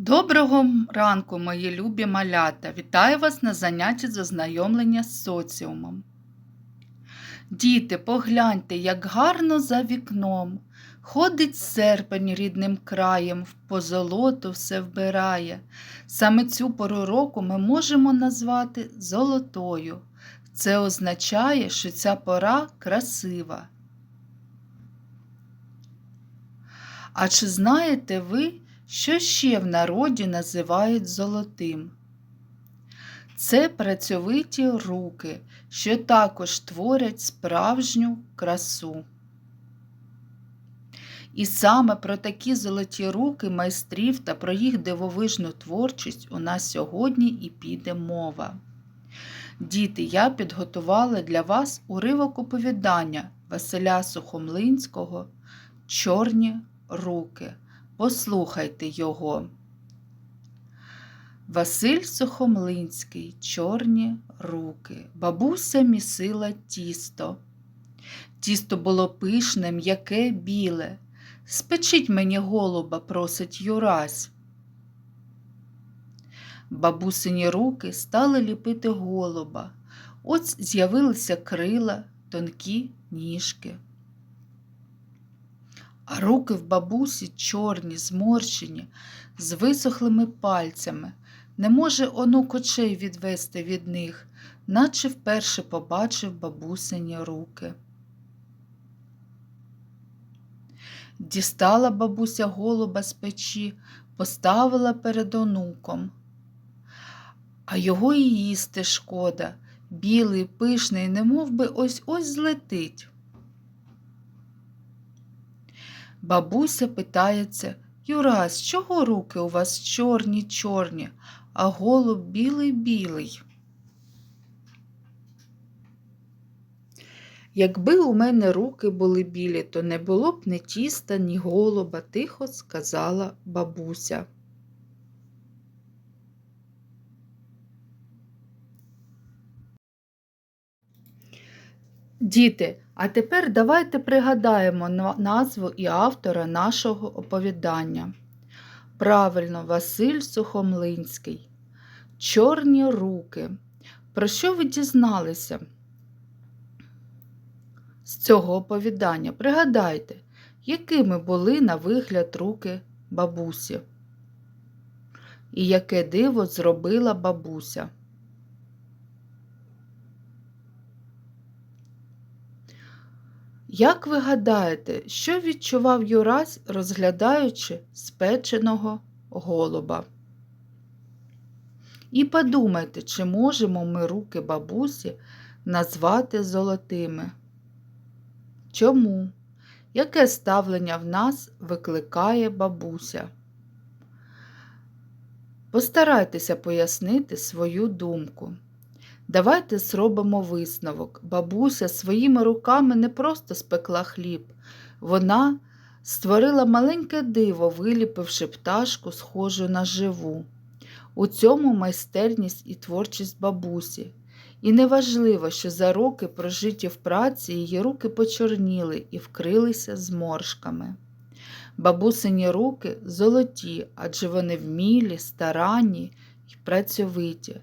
Доброго ранку, мої любі малята! Вітаю вас на занятті з ознайомлення з соціумом. Діти, погляньте, як гарно за вікном. Ходить серпень рідним краєм, в позолоту все вбирає. Саме цю пору року ми можемо назвати золотою. Це означає, що ця пора красива. А чи знаєте ви, що ще в народі називають золотим? Це працьовиті руки, що також творять справжню красу. І саме про такі золоті руки майстрів та про їх дивовижну творчість у нас сьогодні і піде мова. Діти, я підготувала для вас уривок оповідання Василя Сухомлинського Чорні руки. Послухайте його. Василь Сухомлинський, чорні руки. Бабуся місила тісто. Тісто було пишне, м'яке, біле. Спечіть мені голуба, просить Юрась. Бабусині руки стали ліпити голуба. Ось з'явилися крила, тонкі ніжки. А руки в бабусі чорні, зморщені, з висохлими пальцями. Не може онук очей відвести від них, наче вперше побачив бабусині руки. Дістала бабуся голуба з печі, поставила перед онуком. А його і їсти шкода, білий, пишний, немов би ось ось злетить. Бабуся питається Юрась, чого руки у вас чорні, чорні, а голуб білий білий? Якби у мене руки були білі, то не було б ні тіста, ні голуба, тихо сказала бабуся. Діти, а тепер давайте пригадаємо назву і автора нашого оповідання. Правильно, Василь Сухомлинський. Чорні руки. Про що ви дізналися з цього оповідання? Пригадайте, якими були на вигляд руки бабусі? І яке диво зробила бабуся? Як ви гадаєте, що відчував Юрась, розглядаючи спеченого голуба? І подумайте, чи можемо ми руки бабусі назвати золотими? Чому? Яке ставлення в нас викликає бабуся? Постарайтеся пояснити свою думку. Давайте зробимо висновок. Бабуся своїми руками не просто спекла хліб, вона створила маленьке диво, виліпивши пташку, схожу на живу. У цьому майстерність і творчість бабусі. І неважливо, що за роки, прожиті в праці, її руки почорніли і вкрилися зморшками. Бабусині руки золоті, адже вони вмілі, старанні й працьовиті.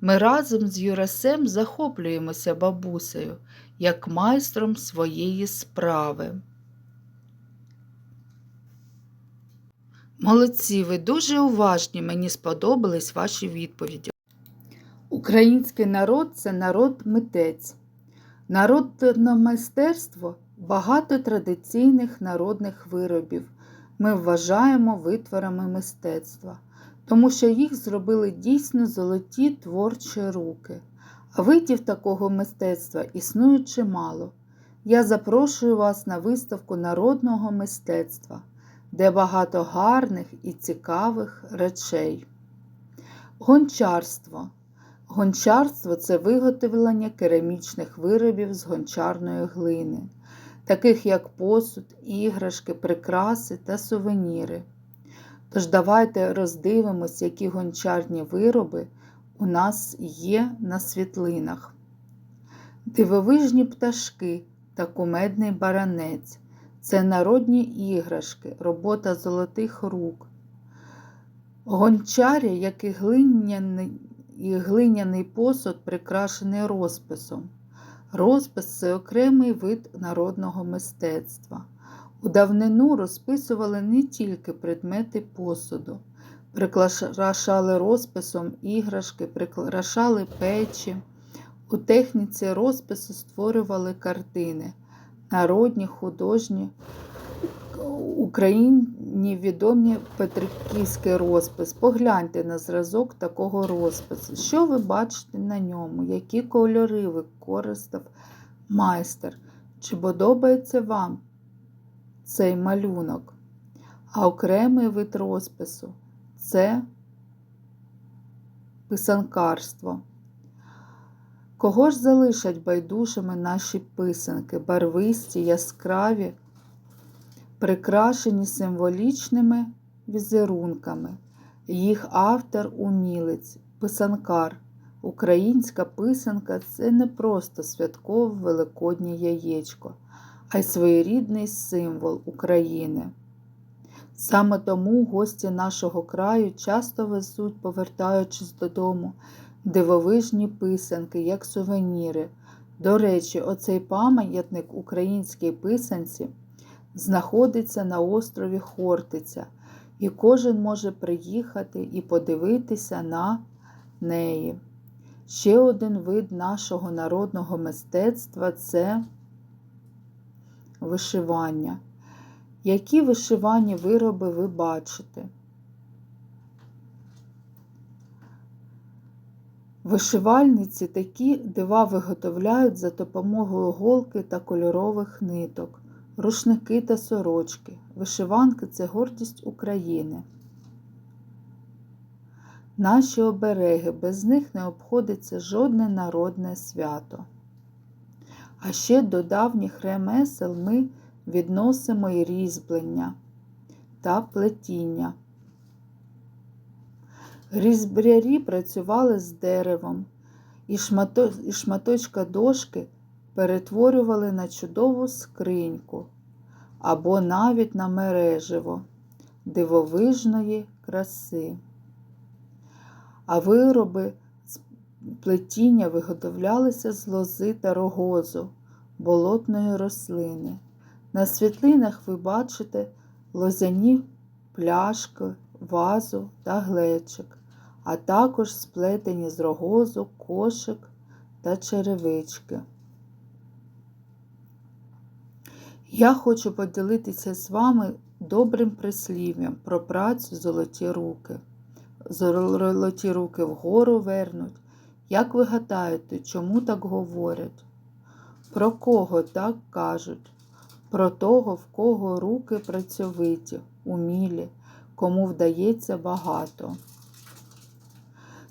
Ми разом з Юрасем захоплюємося бабусею, як майстром своєї справи. Молодці, ви дуже уважні, мені сподобались ваші відповіді. Український народ це народ митець. Народне майстерство багато традиційних народних виробів. Ми вважаємо витворами мистецтва тому що їх зробили дійсно золоті творчі руки. А видів такого мистецтва існує чимало. Я запрошую вас на виставку народного мистецтва, де багато гарних і цікавих речей. Гончарство. Гончарство це виготовлення керамічних виробів з гончарної глини, таких як посуд, іграшки, прикраси та сувеніри. Тож давайте роздивимось, які гончарні вироби у нас є на світлинах. Дивовижні пташки та кумедний баранець це народні іграшки, робота золотих рук. Гончарі, як і глиняний, і глиняний посуд, прикрашений розписом. Розпис це окремий вид народного мистецтва. У давнину розписували не тільки предмети посуду, прикрашали розписом іграшки, прикрашали печі. У техніці розпису створювали картини, народні, художні, Україні відомі Петриківський розпис. Погляньте на зразок такого розпису. Що ви бачите на ньому? Які кольори використав майстер? Чи подобається вам цей малюнок? А окремий вид розпису це писанкарство. Кого ж залишать байдужими наші писанки, барвисті, яскраві? прикрашені символічними візерунками. Їх автор умілець, писанкар. Українська писанка це не просто святкове великоднє яєчко, а й своєрідний символ України. Саме тому гості нашого краю часто везуть, повертаючись додому, дивовижні писанки, як сувеніри. До речі, оцей пам'ятник українській писанці знаходиться на острові Хортиця, і кожен може приїхати і подивитися на неї. Ще один вид нашого народного мистецтва це вишивання. Які вишивані вироби ви бачите? Вишивальниці такі дива виготовляють за допомогою голки та кольорових ниток рушники та сорочки. Вишиванки це гордість України. Наші обереги, без них не обходиться жодне народне свято. А ще до давніх ремесел ми відносимо і різьблення та плетіння. Різьбрярі працювали з деревом, і шматочка дошки перетворювали на чудову скриньку або навіть на мереживо дивовижної краси. А вироби плетіння виготовлялися з лози та рогозу, болотної рослини. На світлинах ви бачите лозяні пляшки, вазу та глечик, а також сплетені з рогозу, кошик та черевички. Я хочу поділитися з вами добрим прислів'ям про працю золоті руки. Золоті руки вгору вернуть. Як ви гадаєте, чому так говорять? Про кого так кажуть? Про того, в кого руки працьовиті, умілі, кому вдається багато.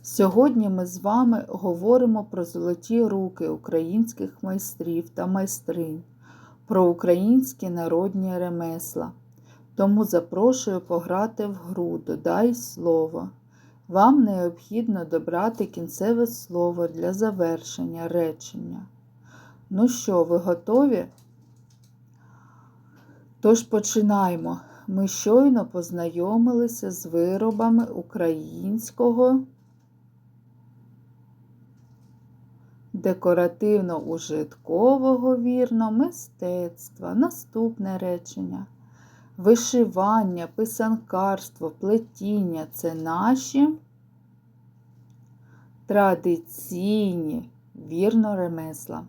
Сьогодні ми з вами говоримо про золоті руки українських майстрів та майстринь про українські народні ремесла. Тому запрошую пограти в гру Додай слово. Вам необхідно добрати кінцеве слово для завершення речення. Ну що, ви готові? Тож починаємо. Ми щойно познайомилися з виробами українського. декоративно-ужиткового вірно мистецтва. Наступне речення. Вишивання, писанкарство, плетіння це наші традиційні вірно ремесла.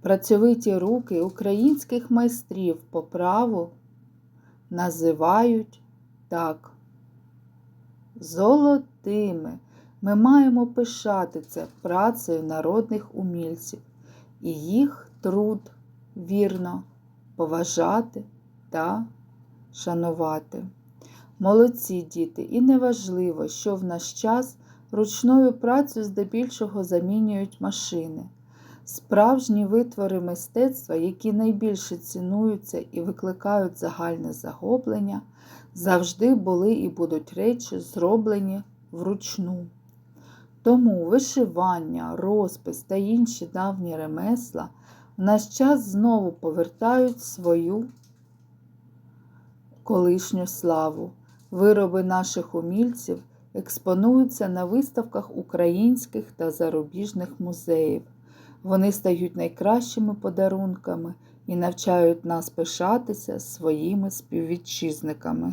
Працьовиті руки українських майстрів по праву називають так золотими. Ми маємо пишатися працею народних умільців і їх труд вірно поважати та шанувати. Молодці діти, і неважливо, що в наш час ручною працею здебільшого замінюють машини. Справжні витвори мистецтва, які найбільше цінуються і викликають загальне захоплення, завжди були і будуть речі, зроблені вручну. Тому вишивання, розпис та інші давні ремесла в наш час знову повертають свою колишню славу. Вироби наших умільців експонуються на виставках українських та зарубіжних музеїв. Вони стають найкращими подарунками і навчають нас пишатися своїми співвітчизниками.